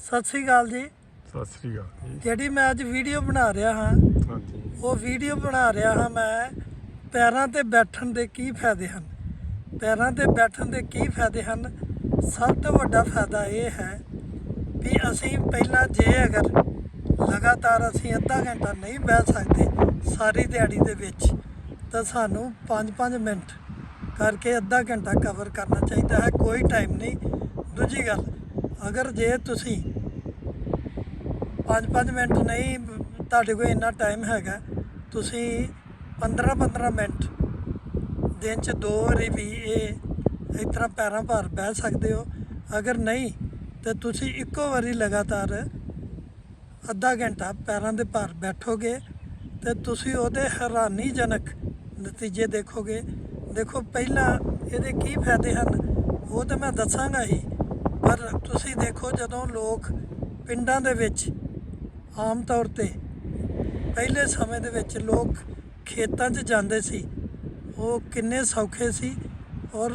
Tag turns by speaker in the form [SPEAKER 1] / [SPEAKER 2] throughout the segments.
[SPEAKER 1] ਸਤਿ ਸ੍ਰੀ ਅਕਾਲ ਜੀ।
[SPEAKER 2] ਸਤਿ ਸ੍ਰੀ ਅਕਾਲ ਜੀ।
[SPEAKER 1] ਜਿਹੜੀ ਮੈਂ ਅੱਜ ਵੀਡੀਓ ਬਣਾ ਰਿਹਾ ਹਾਂ
[SPEAKER 2] ਹਾਂਜੀ।
[SPEAKER 1] ਉਹ ਵੀਡੀਓ ਬਣਾ ਰਿਹਾ ਹਾਂ ਮੈਂ ਪੈਰਾਂ ਤੇ ਬੈਠਣ ਦੇ ਕੀ ਫਾਇਦੇ ਹਨ? ਪੈਰਾਂ ਤੇ ਬੈਠਣ ਦੇ ਕੀ ਫਾਇਦੇ ਹਨ? ਸਭ ਤੋਂ ਵੱਡਾ ਫਾਇਦਾ ਇਹ ਹੈ ਵੀ ਅਸੀਂ ਪਹਿਲਾਂ ਜੇ ਅਗਰ ਲਗਾਤਾਰ ਅਸੀਂ ਅੱਧਾ ਘੰਟਾ ਨਹੀਂ ਬਹਿ ਸਕਦੇ ਸਾਰੀ ਦਿਹਾੜੀ ਦੇ ਵਿੱਚ ਤਾਂ ਸਾਨੂੰ 5-5 ਮਿੰਟ ਕਰਕੇ ਅੱਧਾ ਘੰਟਾ ਕਵਰ ਕਰਨਾ ਚਾਹੀਦਾ ਹੈ ਕੋਈ ਟਾਈਮ ਨਹੀਂ। ਦੂਜੀ ਗੱਲ ਅਗਰ ਜੇ ਤੁਸੀਂ 5-5 ਮਿੰਟ ਨਹੀਂ, ਤੁਹਾਡੇ ਕੋਲ ਇੰਨਾ ਟਾਈਮ ਹੈਗਾ, ਤੁਸੀਂ 15-15 ਮਿੰਟ ਦਿਨ ਚ ਦੋ ਵਾਰੀ ਵੀ ਇਹ ਇਸ ਤਰ੍ਹਾਂ ਪੈਰਾਂ ਭਾਰ ਬਹਿ ਸਕਦੇ ਹੋ। ਅਗਰ ਨਹੀਂ, ਤੇ ਤੁਸੀਂ ਇੱਕੋ ਵਾਰੀ ਲਗਾਤਾਰ ਅੱਧਾ ਘੰਟਾ ਪੈਰਾਂ ਦੇ ਭਾਰ ਬੈਠੋਗੇ ਤੇ ਤੁਸੀਂ ਉਹਦੇ ਹੈਰਾਨੀਜਨਕ ਨਤੀਜੇ ਦੇਖੋਗੇ। ਦੇਖੋ, ਪਹਿਲਾਂ ਇਹਦੇ ਕੀ ਫਾਇਦੇ ਹਨ, ਉਹ ਤਾਂ ਮੈਂ ਦੱਸਾਂਗਾ ਹੀ। ਪਰ ਤੁਸੀਂ ਦੇਖੋ ਜਦੋਂ ਲੋਕ ਪਿੰਡਾਂ ਦੇ ਵਿੱਚ ਆਮ ਤੌਰ ਤੇ ਪਹਿਲੇ ਸਮੇਂ ਦੇ ਵਿੱਚ ਲੋਕ ਖੇਤਾਂ 'ਚ ਜਾਂਦੇ ਸੀ, ਉਹ ਕਿੰਨੇ ਸੌਖੇ ਸੀ ਔਰ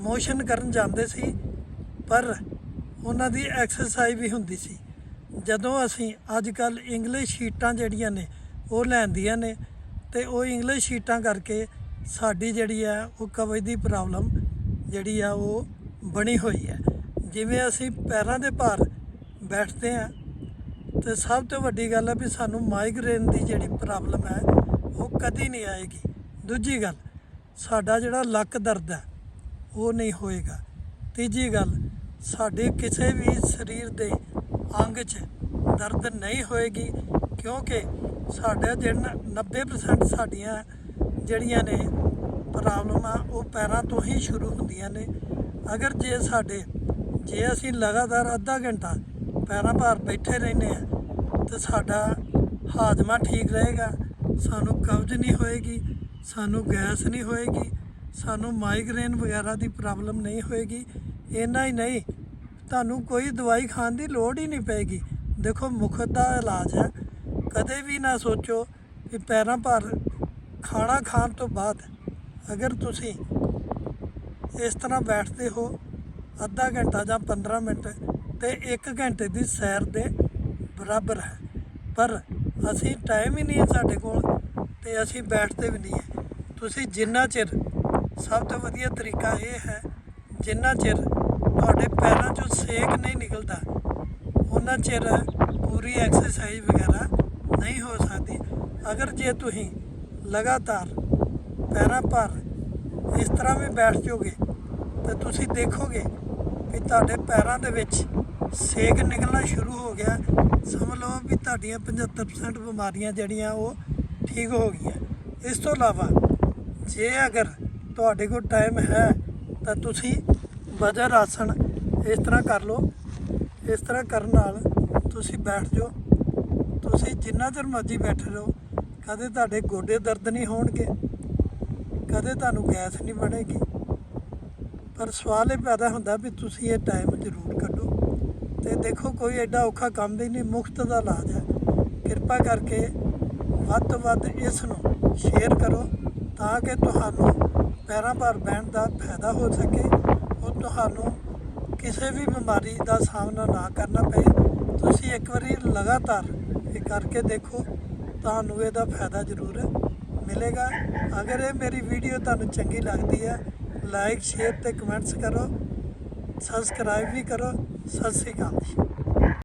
[SPEAKER 1] ਮੋਸ਼ਨ ਕਰਨ ਜਾਂਦੇ ਸੀ, ਪਰ ਉਹਨਾਂ ਦੀ ਐਕਸਰਸਾਈਜ਼ ਵੀ ਹੁੰਦੀ ਸੀ। ਜਦੋਂ ਅਸੀਂ ਅੱਜ ਕੱਲ ਇੰਗਲਿਸ਼ ਸ਼ੀਟਾਂ ਜਿਹੜੀਆਂ ਨੇ, ਉਹ ਲੈਂਦੀਆਂ ਨੇ ਤੇ ਉਹ ਇੰਗਲਿਸ਼ ਸ਼ੀਟਾਂ ਕਰਕੇ ਸਾਡੀ ਜਿਹੜੀ ਹੈ, ਉਹ ਕਬਜ਼ ਦੀ ਪ੍ਰੋਬਲਮ ਜਿਹੜੀ ਆ ਉਹ ਬਣੀ ਹੋਈ ਹੈ। ਜਿਵੇਂ ਅਸੀਂ ਪੈਰਾਂ ਦੇ ਭਾਰ ਬੈਠਦੇ ਆ ਤੇ ਸਭ ਤੋਂ ਵੱਡੀ ਗੱਲ ਹੈ ਵੀ ਸਾਨੂੰ ਮਾਈਗ੍ਰੇਨ ਦੀ ਜਿਹੜੀ ਪ੍ਰੋਬਲਮ ਹੈ, ਉਹ ਕਦੀ ਨਹੀਂ ਆਏਗੀ। ਦੂਜੀ ਗੱਲ, ਸਾਡਾ ਜਿਹੜਾ ਲੱਕ ਦਰਦ ਹੈ, ਉਹ ਨਹੀਂ ਹੋਏਗਾ। ਤੀਜੀ ਗੱਲ, ਸਾਡੇ ਕਿਸੇ ਵੀ ਸਰੀਰ ਦੇ ਅੰਗ 'ਚ ਦਰਦ ਨਹੀਂ ਹੋਏਗੀ, ਕਿਉਂਕਿ ਸਾਡਾ ਜਿਹੜਾ 90% ਸਾਡੀਆਂ ਜਿਹੜੀਆਂ ਨੇ, ਪ੍ਰੋਬਲਮਾਂ ਉਹ ਪੈਰਾਂ ਤੋਂ ਹੀ ਸ਼ੁਰੂ ਹੁੰਦੀਆਂ ਨੇ। ਅਗਰ ਜੇ ਸਾਡੇ ਜੇ ਅਸੀਂ ਲਗਾਤਾਰ ਅੱਧਾ ਘੰਟਾ ਪੈਰਾਂ ਭਾਰ ਬੈਠੇ ਰਹਿੰਦੇ ਆ ਤੇ ਸਾਡਾ ਹਾਜ਼ਮਾ ਠੀਕ ਰਹੇਗਾ। ਸਾਨੂੰ ਕਬਜ਼ ਨਹੀਂ ਹੋਏਗੀ, ਸਾਨੂੰ ਗੈਸ ਨਹੀਂ ਹੋਏਗੀ, ਸਾਨੂੰ ਮਾਈਗ੍ਰੇਨ ਵਗੈਰਾ ਦੀ ਪ੍ਰੋਬਲਮ ਨਹੀਂ ਹੋਏਗੀ। ਇੰਨਾ ਹੀ ਨਹੀਂ, ਤੁਹਾਨੂੰ ਕੋਈ ਦਵਾਈ ਖਾਣ ਦੀ ਲੋੜ ਹੀ ਨਹੀਂ ਪਏਗੀ। ਦੇਖੋ ਮੁਖਤ ਦਾ ਇਲਾਜ ਹੈ। ਕਦੇ ਵੀ ਨਾ ਸੋਚੋ ਕਿ ਪੈਰਾਂ ਭਾਰ ਖਾਣਾ ਖਾਣ ਤੋਂ ਬਾਅਦ ਅਗਰ ਤੁਸੀਂ ਇਸ ਤਰ੍ਹਾਂ ਬੈਠਦੇ ਹੋ ਅੱਧਾ ਘੰਟਾ ਜਾਂ 15 ਮਿੰਟ ਤੇ 1 ਘੰਟੇ ਦੀ ਸੈਰ ਦੇ ਬਰਾਬਰ ਹੈ। ਪਰ ਅਸੀਂ ਟਾਈਮ ਹੀ ਨਹੀਂ ਹੈ ਸਾਡੇ ਕੋਲ ਤੇ ਅਸੀਂ ਬੈਠਦੇ ਵੀ ਨਹੀਂ ਹੈ। ਤੁਸੀਂ ਜਿੰਨਾ ਚਿਰ ਸਭ ਤੋਂ ਵਧੀਆ ਤਰੀਕਾ ਇਹ ਹੈ, ਜਿੰਨਾ ਚਿਰ ਤੁਹਾਡੇ ਪੈਰਾਂ 'ਚੋਂ ਸੇਕ ਨਹੀਂ ਨਿਕਲਦਾ, ਉਹਨਾਂ ਚਿਰ ਪੂਰੀ ਐਕਸਰਸਾਈਜ਼ ਵਗੈਰਾ ਨਹੀਂ ਹੋ ਸਕਦੀ। ਅਗਰ ਜੇ ਤੁਸੀਂ ਲਗਾਤਾਰ ਪੈਰਾਂ ਪਰ ਇਸ ਤਰ੍ਹਾਂ ਵੀ ਬੈਠ ਜਾਓਗੇ ਤੇ ਤੁਸੀਂ ਦੇਖੋਗੇ ਵੀ ਤੁਹਾਡੇ ਪੈਰਾਂ ਦੇ ਵਿੱਚ ਸੇਕ ਨਿਕਲਣਾ ਸ਼ੁਰੂ ਹੋ ਗਿਆ। ਸਮਝ ਲਓ ਵੀ ਤੁਹਾਡੀਆਂ 75% ਬਿਮਾਰੀਆਂ ਜਿਹੜੀਆਂ ਉਹ ਠੀਕ ਹੋ ਗਈਆਂ। ਇਸ ਤੋਂ ਇਲਾਵਾ ਜੇ ਅਗਰ ਤੁਹਾਡੇ ਕੋਲ ਟਾਈਮ ਹੈ, ਤਾਂ ਤੁਸੀਂ ਵਜਰ ਆਸਣ ਇਸ ਤਰ੍ਹਾਂ ਕਰ ਲਓ। ਇਸ ਤਰ੍ਹਾਂ ਕਰਨ ਨਾਲ ਤੁਸੀਂ ਬੈਠ ਜਾਓ। ਤੁਸੀਂ ਜਿੰਨਾ ਚਿਰ ਮਰਜ਼ੀ ਬੈਠੇ ਰਹੋ। ਕਦੇ ਤੁਹਾਡੇ ਗੋਡੇ ਦਰਦ ਨਹੀਂ ਹੋਣਗੇ। ਕਦੇ ਤੁਹਾਨੂੰ ਗੈਸ ਨਹੀਂ ਬਣੇਗੀ। ਪਰ ਸਵਾਲ ਇਹ ਪੈਦਾ ਹੁੰਦਾ ਵੀ ਤੁਸੀਂ ਇਹ ਟਾਈਮ ਜ਼ਰੂਰ ਕੱਢੋ। ਤੇ ਦੇਖੋ, ਕੋਈ ਐਡਾ ਔਖਾ ਕੰਮ ਵੀ ਨਹੀਂ, ਮੁਫਤ ਦਾ ਇਲਾਜ ਹੈ। ਕਿਰਪਾ ਕਰਕੇ ਵੱਧ ਤੋਂ ਵੱਧ ਇਸ ਨੂੰ ਸ਼ੇਅਰ ਕਰੋ ਤਾਂ ਕਿ ਤੁਹਾਨੂੰ ਪੈਰਾਂ ਭਾਰ ਬਹਿਣ ਦਾ ਫਾਇਦਾ ਹੋ ਸਕੇ ਉਹ ਤੁਹਾਨੂੰ ਕਿਸੇ ਵੀ ਬਿਮਾਰੀ ਦਾ ਸਾਹਮਣਾ ਨਾ ਕਰਨਾ ਪਏ। ਤੁਸੀਂ ਇੱਕ ਵਾਰੀ ਲਗਾਤਾਰ ਇਹ ਕਰਕੇ ਦੇਖੋ, ਤੁਹਾਨੂੰ ਇਹਦਾ ਫਾਇਦਾ ਜ਼ਰੂਰ ਮਿਲੇਗਾ। ਅਗਰ ਇਹ ਮੇਰੀ ਵੀਡੀਓ ਤੁਹਾਨੂੰ ਚੰਗੀ ਲੱਗਦੀ ਹੈ ਲਾਈਕ ਸ਼ੇਅਰ ਤੇ ਕਮੈਂਟਸ ਕਰੋ ਸਬਸਕ੍ਰਾਈਬ ਵੀ ਕਰੋ ਸਤਿ ਸ੍ਰੀ ਅਕਾਲ